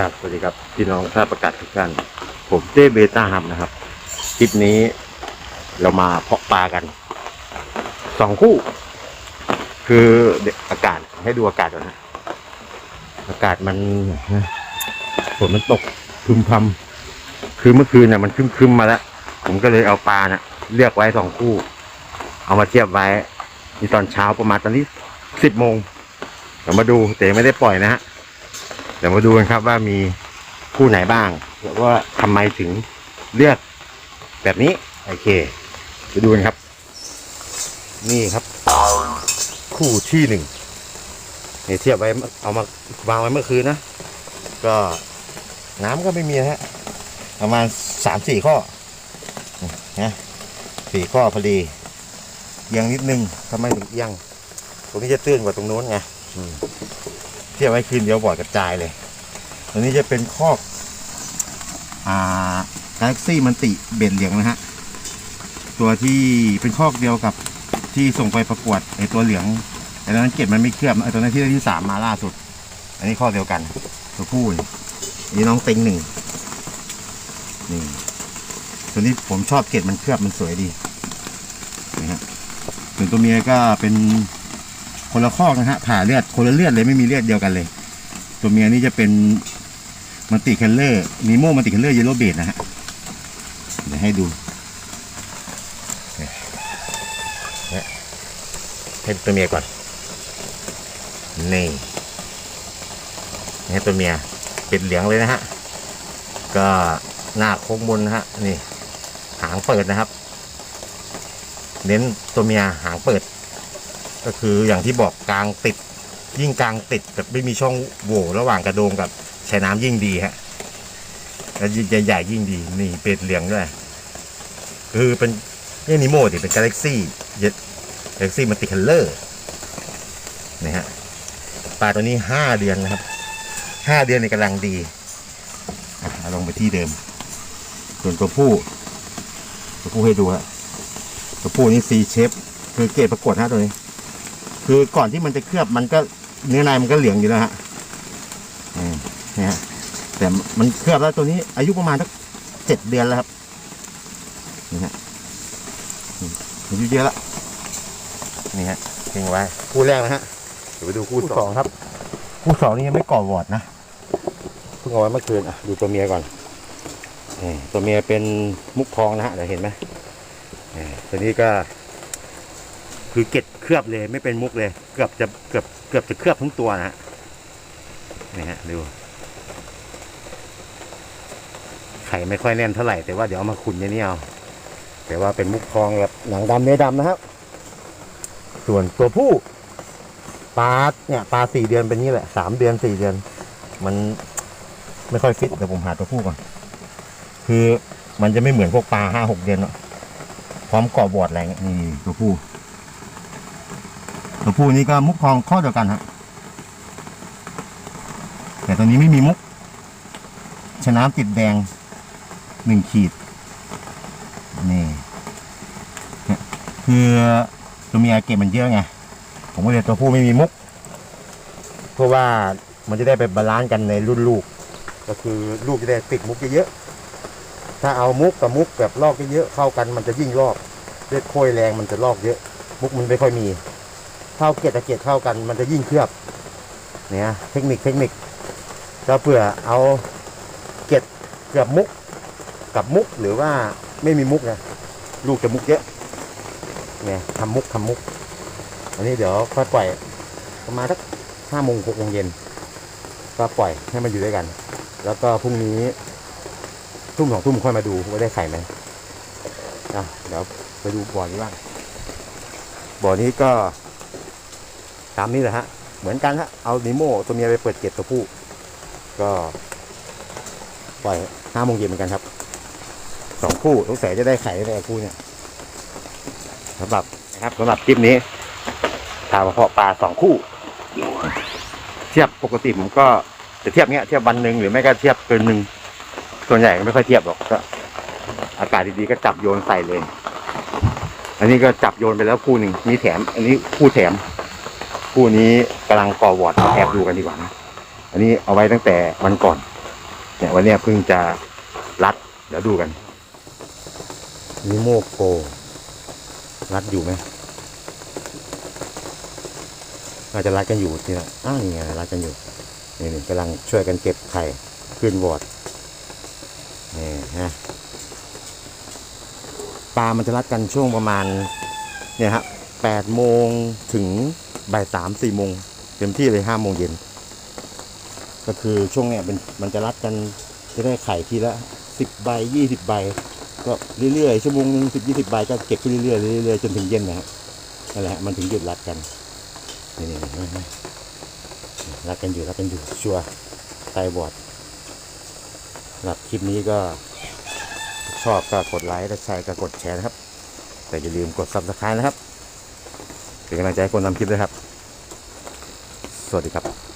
ครับสวัสดีครับพี่น้องท่านประกาศทุกท่านผมเต้เบต้าฮับนะครับคลิปนี้เรามาเพาะปลากันสองคู่ คือเดี๋ยวอากาศให้ดูอากาศก่อนนะอากาศมันฝนมันตกพึมพำคือเมื่อคืนน่ะมันคึมคึมมาแล้วผมก็เลยเอาปลาน่ะเลือกไว้สองคู่ เอามาเทียบไว้นี่ตอนเช้าประมาณตอนนี้สิบโมงเดี๋ยวมาดูแต่ไม่ได้ปล่อยนะฮะ ดี๋ยวมาดูกันครับว่ามีคู่ไหนบ้าง แล้วว่าทำไมถึงเลือกแบบนี้ โอเคไปดูกันครับ นี่ครับ คู่ที่หนึ่งเนี่ยเทียบไว้เอามาวางไว้เมื่อคืนนะ ก็น้ำก็ไม่มีนะฮะประมาณสามสี่ข้อนะสี่ข้อพอดีเอียงนิดนึงทำไมถึงเอียงตรงนี้จะตื้นกว่าตรงโน้นไงเทียบไว้คืนเดียวบอดกระจายเลย ตัวนี้จะเป็นคอกอ่า Galaxy มันติเบ็ดเหลียงนะฮะ ตัวที่เป็นคอกเดียวกับที่ส่งไปประกวดไอตัวเหลืองไอตอนนั้นเก็บมันไม่เคลือบไอตัวนั้นที่ได้ที่สามมาล่าสุด อันนี้ข้อเดียวกัน ตัวผู้นี่อันนี้น้องเต็งหนึ่งนี่ตัวนี้ผมชอบเกล็ดมันเคลือบมันสวยดีนะฮะส่วนตัวเมียก็เป็นคนละข้อกนะฮะผ่าเลือดคนละเลือดเลยไม่มีเลือดเดียวกันเลย ตัวเมียนี่จะเป็น มันติคัลเลอร์นีโมมันติคัลเลอร์เยลโลเบดนะฮะ เดี๋ยวให้ดูเนี่ยให้ตัวเมียก่อน นี่นี่ตัวเมียเป็นเหลืองเลยนะฮะ ก็หน้าโค้งบนนะฮะ นี่ หางเปิดนะครับ เน้นตัวเมียหางเปิด ก็คืออย่างที่บอกกลางติด ยิ่งกลางติดกับไม่มีช่องโหว่ระหว่างกระโดงกับ ชายน้ำยิ่งดีฮะแล้วใหญ่ๆยิ่งดีนี่เป็ดเหลืองด้วยคือเป็นนี่นิโมดิเป็นกาแล็กซี่เยกาแล็กซี่มันติคัลเลอร์นะฮะปลาตัวนี้ห้าเดือนนะครับห้าเดือนในกำลังดีอะเอาลงไปที่เดิม ส่วนตัวผู้ตัวผู้ให้ดูฮะตัวผู้นี่ซีเชฟคือเกรดประกวดฮะตัวนี้ คือก่อนที่มันจะเคลือบมันก็เนื้อในมันก็เหลืองอยู่แล้วฮะ อืมนี่ฮะแต่มันเคลือบแล้วตัวนี้ อายุประมาณสักเจ็ดเดือนแล้วครับนี่ฮะอืมอายุเยอะแล้วนี่ฮะทิ้งไว้คู่แรกนะฮะเดี๋ยวไปดูคู่สองครับ คู่สองนี่ยังไม่ก่อวอร์ดนะเพิ่งเอาไว้เมื่อคืนอะดูตัวเมียก่อนนี่ตัวเมียเป็นมุกทองนะฮะเดี๋ยวเห็นไหมนี่ตัวนี้ก็ คือเกล็ดเคลือบเลย ไม่เป็นมุกเลย เกือบจะเกือบเกือบจะเคลือบทั้งตัวนะฮะนี่ฮะดูไข่ไม่ค่อยแน่นเท่าไหร่แต่ว่าเดี๋ยวเอามาขุนในนี้เอาแต่ว่าเป็นมุกทองแบบหนังดำเนื้อดำนะครับ ส่วนตัวผู้ปลาเนี่ยปลาสี่เดือนเป็นนี้แหละสามเดือนสี่เดือน มันไม่ค่อยฟิตเดี๋ยวผมหาตัวผู้ก่อนคือมันจะไม่เหมือนพวกปลาห้าหกเดือนเนาะพร้อมก่อบอดอะไรเงี้ยนี่ตัวผู้ตัวผู้นี้ก็มุกทองข้อเดียวกันฮะแต่ตัวนี้ไม่มีมุกชนะติดแดง หนึ่งขีด นี่เนี่ยคือตัวเมียเก็บมันเยอะไง ผมก็เลยตัวผู้ไม่มีมุก เพราะว่ามันจะได้ไปบาลานซ์กันในรุ่นลูก ก็คือลูกจะได้ติดมุกเยอะๆถ้าเอามุกกับมุกแบบลอกเยอะๆเข้ากันมันจะยิ่งลอกเลือดโคยแรงมันจะลอกเยอะ มุกมันไม่ค่อยมีเข้าเกล็ดกับเกล็ดเข้ากัน มันจะยิ่งเคลือบ เนี่ยเทคนิคเทคนิคก็เพื่อเอาเกล็ดเกือบมุก กับมุกหรือว่าไม่มีมุกนะลูกจะมุกเยอะเนี่ยทำมุกทำมุก อันนี้เดี๋ยวค่อยปล่อยประมาณสักห้าโมงหกโมงเย็นก็ปล่อยให้มันอยู่ด้วยกัน แล้วก็พรุ่งนี้ทุ่มสองทุ่มค่อยมาดูว่าได้ไข่ไหมอะเดี๋ยวไปดูบ่อนี้บ้างบ่อนี้ก็ ตามนี้แหละฮะ เหมือนกันฮะเอานิโมตัวเมียไปเปิดเก็บตัวผู้ ก็ปล่อยห้าโมงเย็นเหมือนกันครับ สองคู่สงสัยจะได้ไข่ได้คู่เนี่ยสำหรับนะครับสำหรับคลิปนี้ทางเพาะปลาสองคู่ เทียบปกติผมก็จะเทียบเนี้ยเทียบวันหนึ่งหรือไม่ก็เทียบเกินหนึ่งส่วนใหญ่ก็ไม่ค่อยเทียบหรอกก็ อากาศดีๆก็จับโยนใส่เลย อันนี้ก็จับโยนไปแล้วคู่หนึ่งมีแถม อันนี้คู่แถม คู่นี้กำลังก่อวอร์ดแอบดูกันดีกว่านะอันนี้เอาไว้ตั้งแต่วันก่อน เนี่ยวันนี้เพิ่งจะรัดเดี๋ยวดูกัน นิโมโกรัดอยู่ไหมน่าจะรัดกันอยู่ที่นะอ้าวนี่ไงรัดกันอยู่นี่นี่กำลังช่วยกันเก็บไข่ขึ้นวอดนี่ฮะปลามันจะรัดกันช่วงประมาณเนี่ยฮะแปดโมงถึงบ่ายสามสี่โมงเต็มที่เลยห้าโมงเย็นก็คือช่วงเนี้ยเป็นมันจะรัดกันจะได้ไข่ทีละสิบใบยี่สิบใบ ก็เรื่อยๆชั่วโมงหนึ่งสิบยี่สิบใบก็เก็บไปเรื่อยๆเรื่อยๆจนถึงเย็นนะฮะนั่นแหละมันถึงหยุดรัดกันนี่นี่นี่รัดกันอยู่รัดกันอยู่ชัวร์ไตบอดหรับคลิปนี้ก็ชอบก็กดไลค์ถ้าใช่ก็กดแชร์นะครับ แต่อย่าลืมกด subscribe นะครับเป็นกำลังใจให้คนทำคลิปด้วยครับ สวัสดีครับ